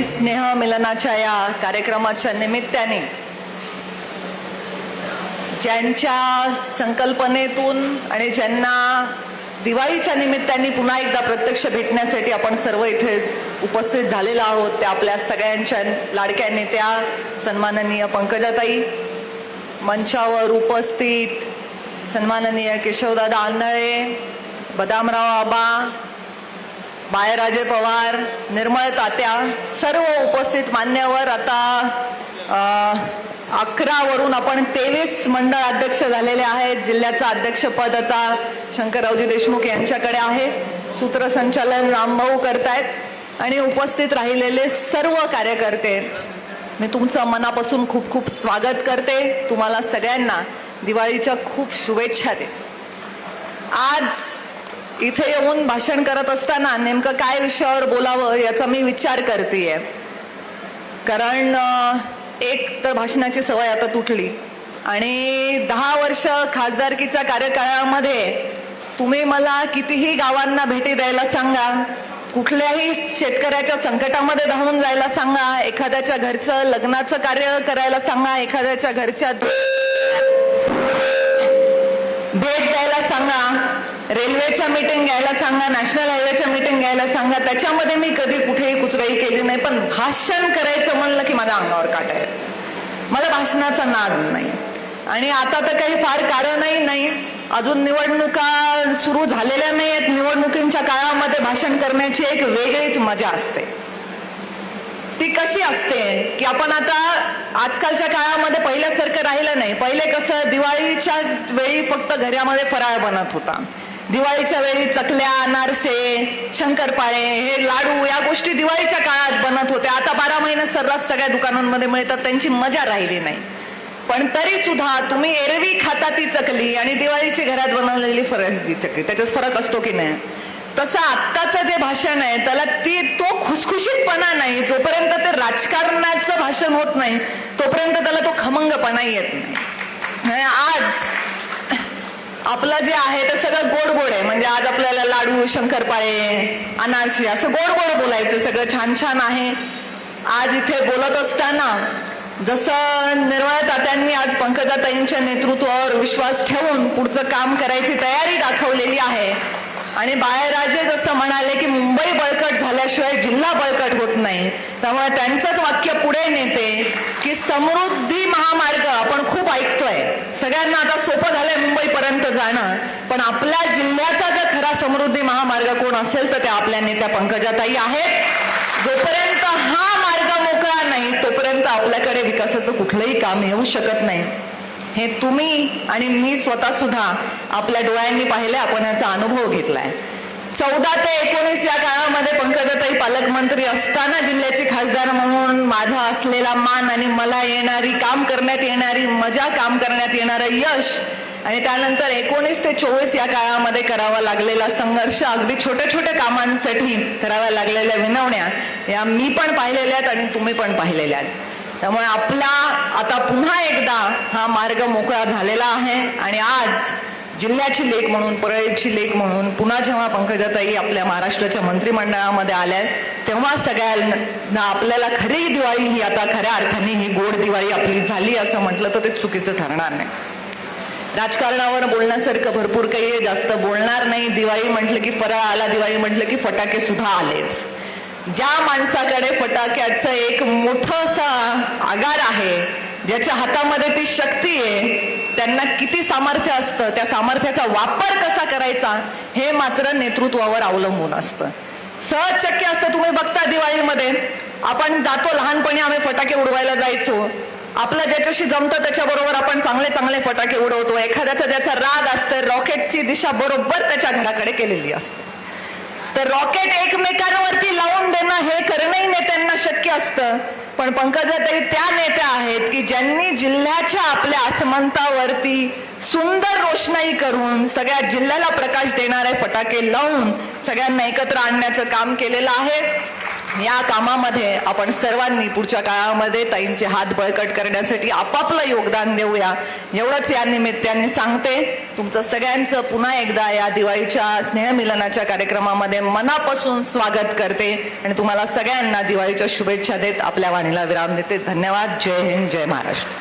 दिवाळी स्नेह मिलनाच्या या कार्यक्रमाच्या निमित्ताने ज्यांच्या संकल्पनेतून आणि ज्यांना दिवाळीच्या निमित्ताने पुन्हा एकदा प्रत्यक्ष भेटण्यासाठी आपण सर्व इथे उपस्थित झालेलो आहोत त्या आपल्या सगळ्यांच्या लाडक्या नेत्या सन्माननीय पंकजाताई मंचावर उपस्थित सन्माननीय केशवदादा आंधळे बदामराव आबा बाळराजे पवार निर्मळ तात्या सर्व उपस्थित मान्यवर आता अकरावरून आपण तेवीस मंडळ अध्यक्ष झालेले आहेत. जिल्ह्याचं अध्यक्षपद आता शंकररावजी देशमुख यांच्याकडे आहे. सूत्रसंचालन रामभाऊ करतायत आणि उपस्थित राहिलेले सर्व कार्यकर्ते मी तुमचं मनापासून खूप खूप स्वागत करते. तुम्हाला सगळ्यांना दिवाळीच्या खूप शुभेच्छा देते. आज इथे येऊन भाषण करत असताना नेमकं काय विषयावर बोलावं याचा मी विचार करतेय. कारण एक तर भाषणाची सवय आता तुटली. आणि दहा वर्ष खासदारकीच्या कार्यकाळामध्ये तुम्ही मला कितीही गावांना भेटी द्यायला सांगा कुठल्याही शेतकऱ्याच्या संकटामध्ये धावून जायला सांगा एखाद्याच्या घरचं लग्नाचं कार्य करायला सांगा एखाद्याच्या घरच्या भेट द्यायला सांगा रेल्वेच्या मीटिंग घ्यायला सांगा नॅशनल हायवेच्या मीटिंग घ्यायला सांगा. त्याच्यामध्ये मी कधी कुठेही कुचराई केली नाही पण भाषण करायचं म्हणलं की माझ्या अंगावर काटा आहे मला भाषणाचा नाद नाही. आणि आता तर काही फार कारणही नाही. अजून निवडणुका सुरू झालेल्या नाही आहेत निवडणुकींच्या काळामध्ये भाषण करण्याची एक वेगळीच मजा असते. ती कशी असते की आपण आता आजकालच्या काळामध्ये पहिल्यासारखं राहिलं नाही. पहिले कसं दिवाळीच्या वेळी फक्त घरामध्ये फराळ बनत होता. दिवाळीच्या वेळी चकल्या अनारसे शंकरपाळे हे लाडू या गोष्टी दिवाळीच्या काळात बनत होत्या. आता बारा महिने सर्रास सगळ्या दुकानांमध्ये मिळतात त्यांची मजा राहिली नाही. पण तरी सुद्धा तुम्ही एरवी खाता ती चकली आणि दिवाळीची घरात बनवलेली फरक ती चकली. त्याच्यात फरक असतो की नाही? तसं आत्ताचं जे भाषण आहे त्याला ती तो खुसखुशीतपणा नाही. जोपर्यंत ते राजकारणाचं भाषण होत नाही तोपर्यंत त्याला तो खमंगपणा येत नाही. म्हणजे आज आपलं जे आहे ते सगळं गोड गोड आहे. म्हणजे आज आपल्याला लाडू शंकरपाळे अनारशी असं गोड गोड बोलायचं सगळं छान छान आहे. आज इथे बोलत असताना जसं निर्मळ तात्यांनी आज पंकजाताईंच्या नेतृत्वावर विश्वास ठेवून पुढचं काम करायची तयारी दाखवलेली आहे. आणि बाळराजे जसं म्हणाले की मुंबई बळकट झाल्याशिवाय जिल्हा बळकट होत नाही. त्यामुळे त्यांचंच वाक्य पुढे नेते की समृद्धी महामार्ग आपण खूप ऐकतो. सगळ्यांना आता सोपं झालंय मुंबईपर्यंत जाणं. पण आपल्या जिल्ह्याचा जर खरा समृद्धी महामार्ग कोण असेल तर त्या आपल्या नेत्या पंकजाताई आहेत. जोपर्यंत हा मार्ग मोकळा नाही तोपर्यंत आपल्याकडे विकासाचं कुठलंही काम येऊ शकत नाही. हे तुम्ही आणि मी स्वतः सुद्धा आपल्या डोळ्यांनी पाहिले आपण याचा अनुभव घेतलाय. चौदा ते एकोणीस या काळामध्ये पंकजाताई पालकमंत्री असताना जिल्ह्याची खासदार म्हणून माझा असलेला मान आणि मला येणारी काम करण्यात येणारी मजा काम करण्यात येणारं यश आणि त्यानंतर एकोणीस ते चोवीस या काळामध्ये करावा लागलेला संघर्ष अगदी छोट्या छोट्या कामांसाठी कराव्या लागलेल्या विनवण्या या मी पण पाहिलेल्या आहेत आणि तुम्ही पण पाहिलेल्या आहेत. त्यामुळे आपला आता पुन्हा एकदा हा मार्ग मोकळा झालेला आहे आणि आज जिल्ह्याची लेख म्हणून परळीची लेख म्हणून पुन्हा जेव्हा पंकजाताई आपल्या महाराष्ट्राच्या मंत्रिमंडळामध्ये आल्या तेव्हा सगळ्यांना आपल्याला खरी दिवाळी ही आता खऱ्या अर्थाने ही गोड दिवाळी आपली झाली असं म्हटलं तर ते चुकीचं ठरणार नाही. राजकारणावर बोलण्यासारखं भरपूर काही आहे जास्त बोलणार नाही. दिवाळी म्हटलं की फराळ आला दिवाळी म्हटलं की फटाके सुद्धा आलेच. ज्या माणसाकडे फटाक्याचं एक मोठं आगार आहे ज्याच्या हातामध्ये ती शक्ती आहे त्यांना किती सामर्थ्य असतं त्या सामर्थ्याचा वापर कसा करायचा हे मात्र नेतृत्वावर अवलंबून असतं. सहज शक्य असतं तुम्ही बघता दिवाळीमध्ये आपण जातो लहानपणी आम्ही फटाके उडवायला जायचो. आपलं ज्याच्याशी जमतं त्याच्याबरोबर आपण चांगले चांगले फटाके उडवतो. एखाद्याचा ज्याचा राग असतं रॉकेटची दिशा बरोबर त्याच्या घराकडे केलेली असते. तर रॉकेट एकमेकांवरती लावून देणं हे करणंही नेत्यांना असतं. पण पंकजाताई त्या नेत्या आहेत की ज्यांनी जिल्ह्याच्या आपल्या असमानतावरती सुंदर रोषणाई करून सगळ्या जिल्ह्याला प्रकाश देणारे फटाके लावून सगळ्यांना एकत्र आणण्याचं काम केलेलं आहे. या कामामध्ये आपण सर्वांनी पुढच्या काळामध्ये ताईंचे हात बळकट करण्यासाठी आपापलं योगदान देऊया. एवढंच या निमित्ताने सांगते. तुमचं सगळ्यांचं पुन्हा एकदा या दिवाळीच्या स्नेहमिलनाच्या कार्यक्रमामध्ये मनापासून स्वागत करते आणि तुम्हाला सगळ्यांना दिवाळीच्या शुभेच्छा देत आपल्या वाणीला विराम देते. धन्यवाद. जय हिंद. जय महाराष्ट्र.